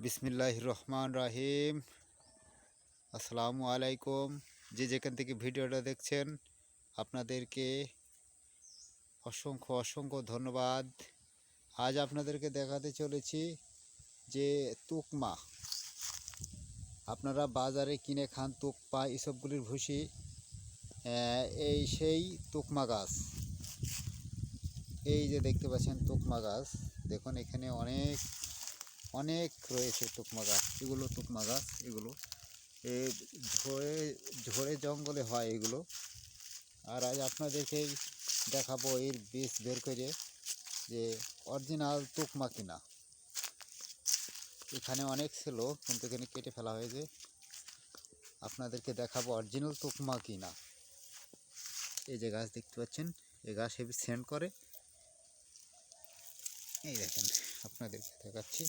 বিসমিল্লাহ রহমান রাহিম। আসসালামু আলাইকুম। যে যেখান থেকে ভিডিওটা দেখছেন আপনাদেরকে অসংখ্য অসংখ্য ধন্যবাদ। আজ আপনাদেরকে দেখাতে চলেছি যে তুকমা। আপনারা বাজারে কিনে খান তুকপা এসবগুলির আহ, এই সেই তুকমা গাছ। এই যে দেখতে পাচ্ছেন তুকমা গাছ দেখুন এখানে অনেক অনেক রয়েছে তুকমা গাছ, এগুলো তুকমা গাছ, এগুলো। এ ঝড়ে ঝড়ে জঙ্গলে হয় এগুলো। আর আজ আপনাদেরকেই দেখাবো এর বীজ বের করে যে অরিজিনাল তুকমা কিনা। এখানে অনেক ছিল, কিন্তু এখানে কেটে ফেলা হয়েছে। আপনাদেরকে দেখাবো অরিজিনাল তুকমা কিনা। এই যে গাছ দেখতে পাচ্ছেন এই গাছ হেভি সেন্ড করে। এই দেখেন, আপনাদেরকে দেখাচ্ছি।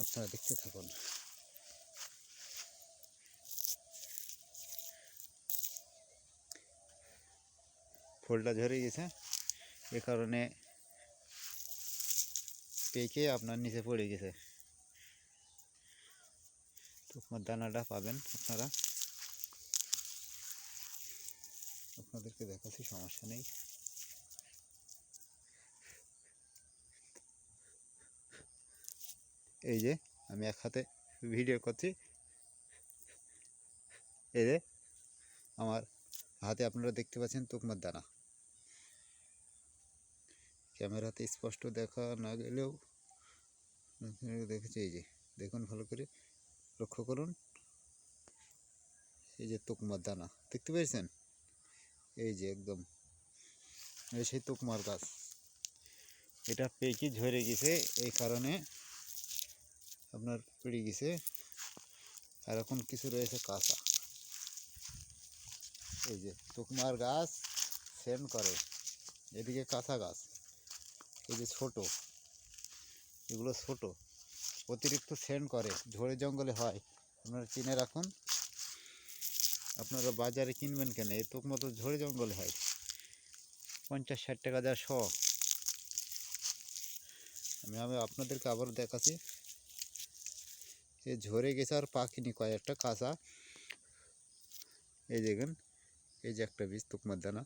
আপনারা দেখতে থাকুন। ফুলটা ঝরে গেছে। এ কারণে পেকে আপনার নিচে পড়ে গেছে। দানাটা পাবেন আপনারা। আপনাদেরকে দেখাচ্ছি, সমস্যা নেই। এই যে, আমি এক হাতে ভিডিও করছি। এই যে, আমার হাতে আপনারা দেখতে পাচ্ছেন তুকমার দানা। ক্যামেরাতে স্পষ্ট দেখা না গেলেও দেখেছি, এই যে, দেখুন ভালো করে, লক্ষ্য করুন। এই যে তুকমার দানা, দেখতে পেয়েছেন? এই যে একদম, এই সেই তুকমার গাছ। এটা পেকি ঝরে গেছে, এই কারণে আপনার পেড়ে গেছে। আর এখন কিছু রয়েছে কাঁচা। এই যে তুকমার গাছ সেন্ড করে। এদিকে কাঁচা গাছ। এই যে ছোট। এগুলো ছোট। অতিরিক্ত সেন্ড করে। ঝড়ে জঙ্গলে হয়। আপনারা চিনে রাখুন। আপনারা বাজারে কিনবেন কেন? তুকমা তো ঝড়ে জঙ্গলে হয়। পঞ্চাশ ষাট টাকা দেওয়া শ। আমি আমি আপনাদেরকে আবার দেখাচ্ছি। এ ঝরে গেছে আর পাখিনি কয়েকটা কাঁচা। এই দেখেন, এই যে একটা বীজ তুকমার দানা।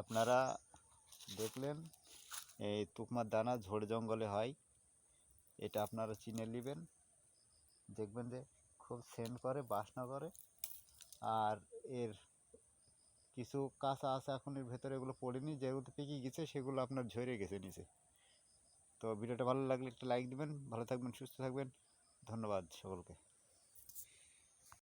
আপনারা দেখলেন, এই তুকমার দানা ঝড় জঙ্গলে হয়, এটা আপনারা চিনে নেবেন। দেখবেন যে খুব সেন্ট করে, বাসনা করে, আর এর কিছু কাঁচা আছে এখন এর ভেতরে এগুলো পড়েনি, যেগুলো পেকে গেছে সেগুলো আপনার ঝরে গেছে নিচে। তো ভিডিওটা ভালো লাগলে একটা লাইক দিবেন, ভালো থাকবেন, সুস্থ থাকবেন, ধন্যবাদ সকলকে।